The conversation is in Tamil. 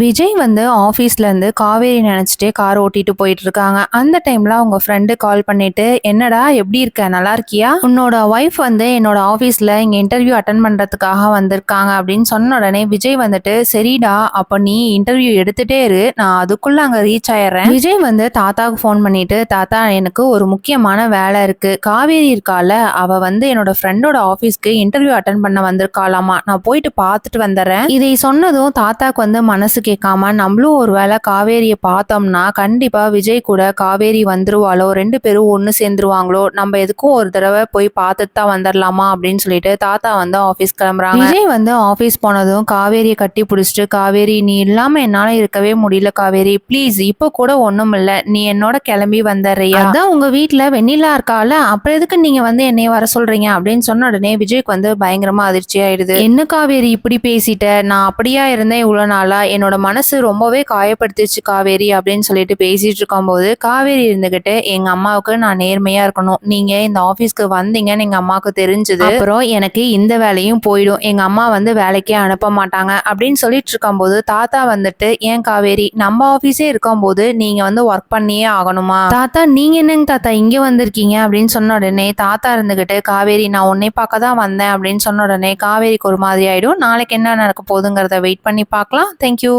விஜய் வந்து ஆஃபீஸ்லேருந்து காவேரி நினச்சிட்டே கார் ஓட்டிட்டு போயிட்டு இருக்காங்க. அந்த டைம்ல அவங்க ஃப்ரெண்டு கால் பண்ணிட்டு என்னடா எப்படி இருக்க? நல்லா இருக்கியா? உன்னோட ஒய்ஃப் வந்து என்னோட ஆஃபீஸில் இங்கே இன்டர்வியூ அட்டன் பண்ணுறதுக்காக வந்திருக்காங்க. அப்படின்னு சொன்ன உடனே விஜய் வந்துட்டு சரிடா அப்போ நீ இன்டர்வியூ எடுத்துட்டே இரு. நான் அதுக்குள்ள அங்கே ரீச் ஆயிடுறேன். விஜய் வந்து தாத்தாவுக்கு ஃபோன் பண்ணிட்டு தாத்தா எனக்கு ஒரு முக்கியமான வேலை இருக்கு. காவேரி இருக்கால அவ வந்து என்னோட ஃப்ரெண்டோட ஆஃபீஸ்க்கு இன்டர்வியூ அட்டன் பண்ண வந்திருக்காளாமா? நான் போயிட்டு பார்த்துட்டு வந்துடுறேன். இதை சொன்னதும் தாத்தாக்கு வந்து மனசு கேட்காம நம்மளும் ஒரு வேளை காவேரியை பார்த்தோம்னா கண்டிப்பா விஜய் கூட காவேரி வந்துருவாளோ ரெண்டு பேரும் ஒன்று சேர்ந்துருவாங்களோ நம்ம எதுக்கும் ஒரு தடவை போய் பார்த்துட்டு தான் வந்துடலாமா அப்படின்னு சொல்லிட்டு தாத்தா வந்து ஆஃபீஸ் கிளம்புறாங்க. விஜய் வந்து ஆஃபீஸ் போனதும் காவேரியை கட்டி பிடிச்சிட்டு காவேரி நீ இல்லாம என்னால இருக்கவே முடியல காவேரி. ப்ளீஸ் இப்போ கூட ஒண்ணும் இல்ல. நீ என்னோட கிளம்பி வந்துடுறியா? அதான் உங்க வீட்ல வெண்ணிலா இருக்கால அப்புறம் எதுக்கு நீங்க வந்து என்னைய வர சொல்றீங்க அப்படின்னு சொன்ன உடனே விஜய்க்கு வந்து பயங்கரமா அதிர்ச்சி ஆயிடுது என்ன காவேரி இப்படி பேசிட்ட? நான் அப்படியா இருந்தேன் இவ்வளவு நாளா? என்னோட மனசு ரொம்பவே காயப்படுத்திச்சு காவேரி அப்படின்னு சொல்லிட்டு பேசிட்டு இருக்கும்போது காவேரி இருந்துகிட்டு எங்க அம்மாவுக்கு நான் நேர்மையா இருக்கணும். நீங்க இந்த ஆபீஸ்க்கு வந்தீங்கன்னு எங்க அம்மாவுக்கு தெரிஞ்சது. அப்புறம் எனக்கு இந்த வேலையும் போயிடும். எங்க அம்மா வந்து வேலைக்கே அனுப்ப மாட்டாங்க. அப்படின்னு சொல்லிட்டு இருக்கும்போது தாத்தா வந்துட்டு ஏன் காவேரி நம்ம ஆபீஸே இருக்கும்போது நீங்க வந்து ஒர்க் பண்ணியே ஆகணுமா? தாத்தா நீங்க என்னங்க தாத்தா இங்க வந்திருக்கீங்க? அப்படின்னு சொன்ன உடனே தாத்தா இருந்துகிட்டு காவேரி நான் உன்னை பார்க்க தான் வந்தேன். அப்படின்னு சொன்ன உடனே காவேரிக்கு ஒரு மாதிரி ஆயிடும். நாளைக்கு என்ன நடக்க போகுதுங்கிறத வெயிட் பண்ணி பார்க்கலாம். தேங்க்யூ